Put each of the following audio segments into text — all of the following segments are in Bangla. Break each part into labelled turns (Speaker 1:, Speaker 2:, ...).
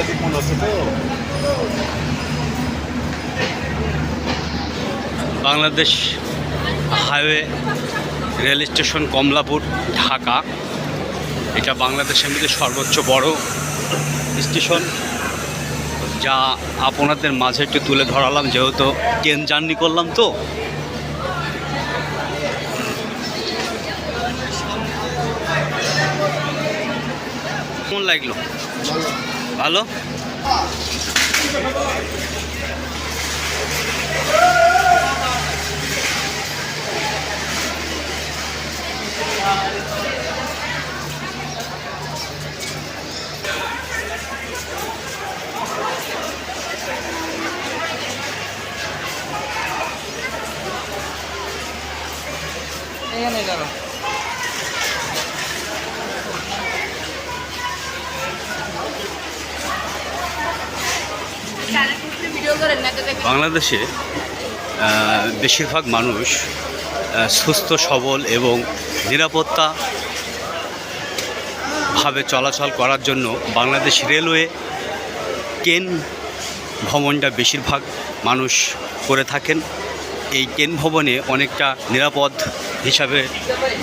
Speaker 1: আছে তো?
Speaker 2: Bangladesh highway rail station Kamalapur Dhaka. এটা বাংলাদেশের মধ্যে সর্বোচ্চ বড় স্টেশন। যা আপনাদের মাঝে একটু তুলে ধরালাম যেহেতু ট্রেন জার্নি করলাম তো। কেমন লাগল? ভালো?
Speaker 3: এখানে গেল
Speaker 2: বাংলাদেশে বেশিরভাগ মানুষ সুস্থ, সবল এবং নিরাপত্তা ভাবে চলাচল করার জন্য বাংলাদেশ রেলওয়ে কেন ভ্রমণটা বেশিরভাগ মানুষ করে থাকেন। এই কেন ভবনে অনেকটা নিরাপদ হিসাবে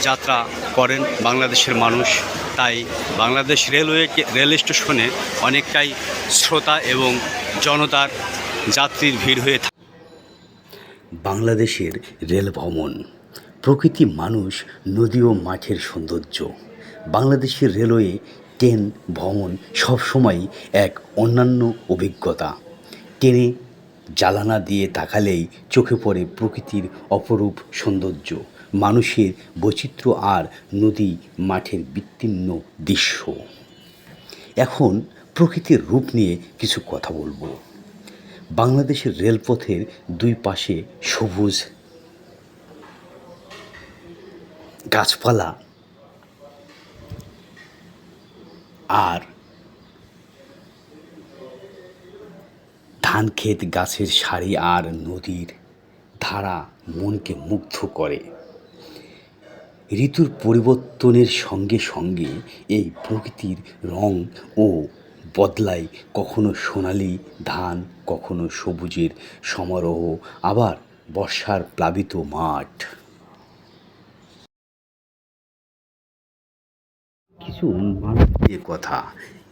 Speaker 2: যাত্রা করেন বাংলাদেশের মানুষ। তাই বাংলাদেশ রেলওয়ে রেল স্টেশনে অনেকটাই শ্রোতা এবং জনতার যাত্রীর ভিড় হয়ে থাকে বাংলাদেশের রেল ভ্রমণ প্রকৃতি মানুষ, নদী ও মাঠের সৌন্দর্য। বাংলাদেশের রেলওয়ে, ট্রেন ভ্রমণ সবসময় এক অন্যান্য অভিজ্ঞতা। ট্রেনে জ্বালানা দিয়ে তাকালেই চোখে পড়ে প্রকৃতির অপরূপ সৌন্দর্য, মানুষের বৈচিত্র্য আর নদী, মাঠের বিস্তীর্ণ দৃশ্য। এখন প্রকৃতির রূপ নিয়ে কিছু কথা বলব। বাংলাদেশের রেলপথের দুই পাশে সবুজ গাছপালা আর ধান ক্ষেত গাছের সারি আর নদীর ধারা মনকে মুগ্ধ করে। ঋতুর পরিবর্তনের সঙ্গে সঙ্গে এই প্রকৃতির রং ও বদলায় কখনো সোনালি ধান, কখনো সবুজের সমারোহ, আবার বর্ষার প্লাবিত মাঠ। কিছু মানুষের কথা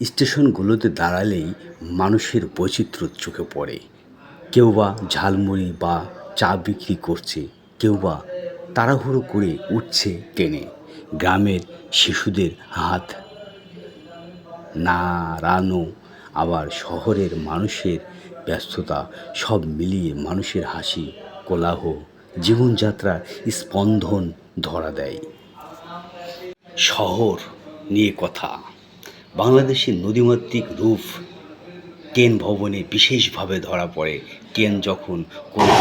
Speaker 2: স্টেশনগুলোতে দাঁড়ালেই মানুষের বৈচিত্র্য চোখে পড়ে। কেউ বা ঝালমুড়ি বা চা বিক্রি করছে, কেউ বা তাড়াহুড়ো করে উঠছে ট্রেনে গ্রামের শিশুদের হাত নাড়ানো আবার শহরের মানুষের ব্যস্ততা, সব মিলিয়ে মানুষের হাসি, কোলাহ জীবনযাত্রার স্পন্দন ধরা দেয়। শহর নিয়ে কথা। বাংলাদেশের নদীমাতৃক রূপ কেন ভবনে বিশেষভাবে ধরা পড়ে? কেন যখন কোনো